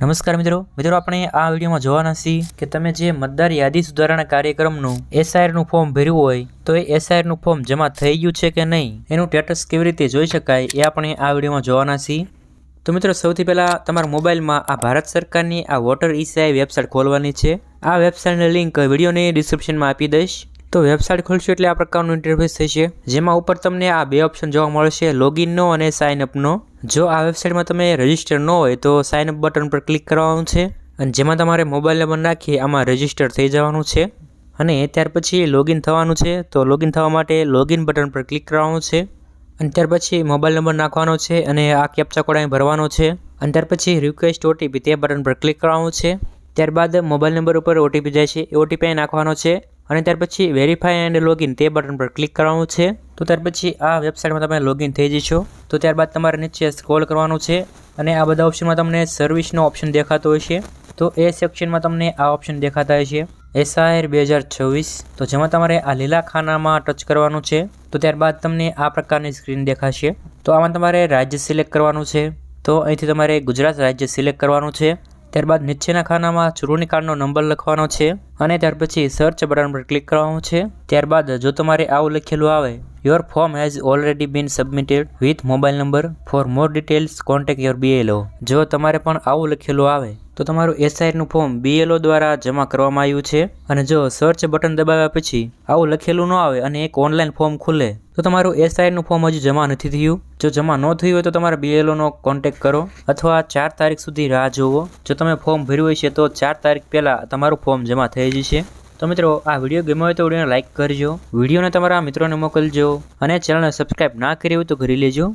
નમસ્કાર મિત્રો. મિત્રો, આપણે આ વિડીયોમાં જોવાના છીએ કે તમે જે મતદાર યાદી સુધારણા કાર્યક્રમનું એસઆઈઆરનું ફોર્મ ભર્યું હોય, તો એ એસઆઈઆરનું ફોર્મ જમા થઈ ગયું છે કે નહીં? એનું સ્ટેટસ કેવી રીતે જોઈ શકાય એ આપણે આ વિડીયોમાં જોવાના છીએ. તો મિત્રો, સૌથી પહેલાં તમારા મોબાઈલમાં આ ભારત સરકારની આ વોટર ઈસીઆઈ વેબસાઇટ ખોલવાની છે. આ વેબસાઇટની લિંક વિડીયોની ડિસ્ક્રિપ્શનમાં આપી દઈશ. તો વેબસાઇટ ખોલશો એટલે આ પ્રકારનું ઇન્ટરફેસ થશે, જેમાં ઉપર તમને આ બે ઓપ્શન જોવા મળશે લોગિનનો અને સાઇન અપનો જો આ વેબસાઇટમાં તમે રજિસ્ટર ન હોય તો સાઇન અપ બટન પર ક્લિક કરવાનું છે અને જેમાં તમારે મોબાઈલ નંબર નાખી આમાં રજિસ્ટર થઈ જવાનું છે અને ત્યાર પછી લોગિન થવાનું છે. તો લોગિન થવા માટે લોગિન બટન પર ક્લિક કરવાનું છે અને ત્યાર પછી મોબાઈલ નંબર નાખવાનો છે અને આ કેપ્ચા કોડ અહીં ભરવાનો છે. અને ત્યાર પછી રિક્વેસ્ટ ઓટીપી તે બટન પર ક્લિક કરવાનું છે. ત્યારબાદ મોબાઈલ નંબર ઉપર ઓટીપી જાય છે. એ ઓટીપી નાખવાનો છે. અને ત્યાર પછી વેરીફાઈ એન્ડ લોગિન તે બટન પર ક્લિક કરવાનું છે. તો ત્યાર પછી આ વેબસાઇટમાં તમે લોગિન થઈ જશો. તો ત્યારબાદ તમારે નીચે સ્ક્રોલ કરવાનું છે અને આ બધા ઓપ્શનમાં તમને સર્વિસનો ઓપ્શન દેખાતો હોય છે. તો એ સેક્શનમાં તમને આ ઓપ્શન દેખાતા હોય છે. એસઆઈઆર બે હજાર છવ્વીસ. તો જેમાં તમારે આ લીલા ખાનામાં ટચ કરવાનું છે. તો ત્યારબાદ તમને આ પ્રકારની સ્ક્રીન દેખાશે. તો આમાં તમારે રાજ્ય સિલેક્ટ કરવાનું છે. તો અહીંથી તમારે ગુજરાત રાજ્ય સિલેક્ટ કરવાનું છે. ત્યારબાદ નીચેના ખાનામાં ચૂંટણી કાર્ડનો નંબર લખવાનો છે. અને ત્યાર પછી સર્ચ બટન પર ક્લિક કરવાનું છે. ત્યારબાદ જો તમારે આવું લખેલું આવે your form has already been submitted with mobile number for more details contact your BLO જો તમારે પણ આવું લખેલું આવે, તો તમારું એસઆઈનું ફોર્મ બીએલઓ દ્વારા જમા કરવામાં આવ્યું છે. અને જો સર્ચ બટન દબાવ્યા પછી આવું લખેલું ન આવે અને એક ઓનલાઈન ફોર્મ ખુલે, તો તમારું એસઆઈનું ફોર્મ હજુ જમા નથી થયું. જો જમા ન થયું હોય તો તમારે બીએલઓનો કોન્ટેક્ટ કરો અથવા ચાર તારીખ સુધી રાહ જોવો જો તમે ફોર્મ ભર્યું છે તો ચાર તારીખ પહેલાં તમારું ફોર્મ જમા થઈ જશે તો મિત્રો, આ વીડિયો ગમ્યો હોય તો વિડીયોને લાઇક કરજો. વિડીયોને તમારા મિત્રોને મોકલજો અને ચેનલને સબસ્ક્રાઈબ ના કરી હોય તો કરી લેજો.